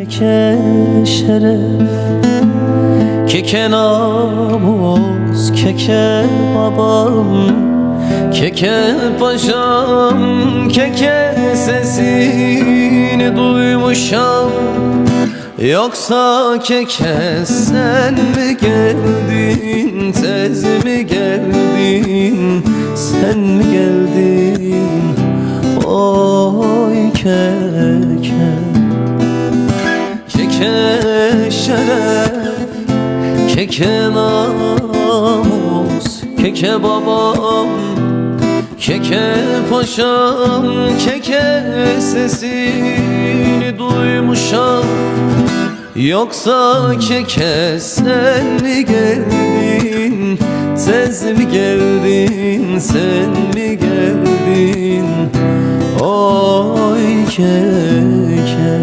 Keke şeref. Keke namus Keke babam. Keke paşam Keke sesini duymuşam. Yoksa keke sen mi geldin Tez mi geldin Sen mi geldin Keke namus Keke babam Keke paşam Keke sesini duymuşam. Yoksa keke sen mi geldin Tez mi geldin sen mi geldin? Oy keke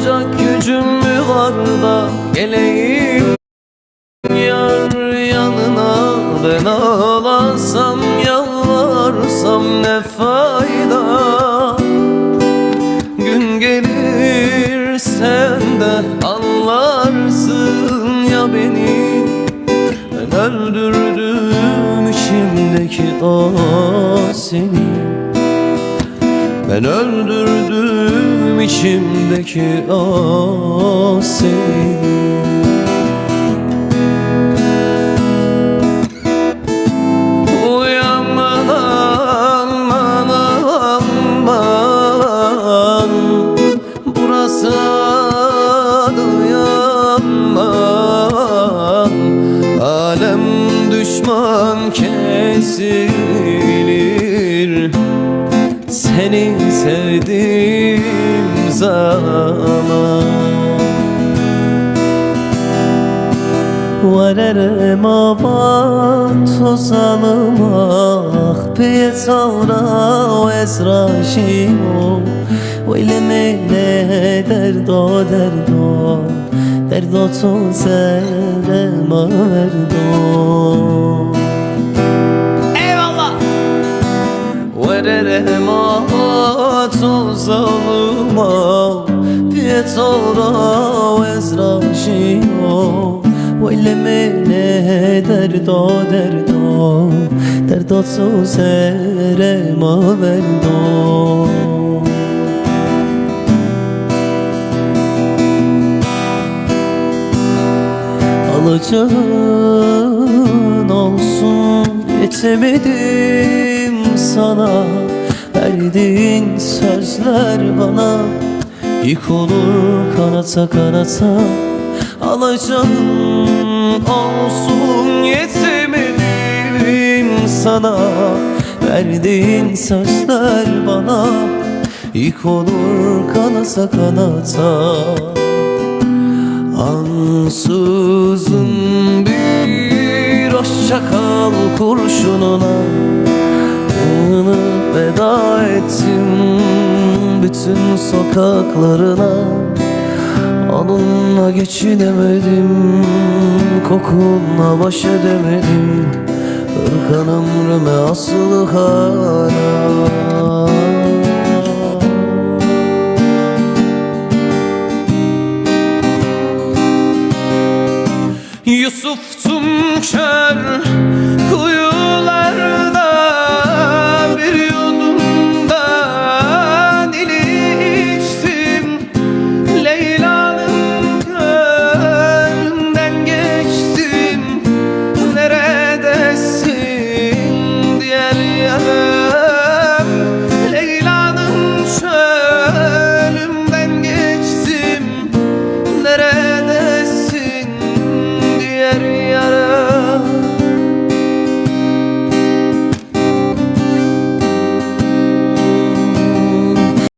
Savaşacak gücüm mü var da geleyim? Yar yanına ben ağlasam yalvarsam ne fayda? Gün gelir sen de anlarsın ya beni. Ben öldürdüm içimdeki o seni Ben öldürdüm içimdeki o seni. Uyanman aman Burası adı uyanman. Alem düşman kesilir Seni sevdiğim zaman. Varere tozalım ah Piyetavra o ezraşimo Veyle ne derdo derdo Derdo to zerema verdo Eyvallah. Verere mavat tozalım ah Piyetavra o ezraşimo Veyle ne derdo derdo Derdo to zerema verdo Alacağın olsun yetemedim sana Verdiğin sözler bana Yık olur kanata kanata Alacağın olsun yetemedim sana. Verdiğin sözler bana Yık olur kanata kanata Ansızın bir hoşça kal kurşununa. Canını Veda ettim bütün sokaklarına. Onunla geçinemedim Kokunla baş edemedim. Irkan ömrüme asılı hala. Yusuf'tum kör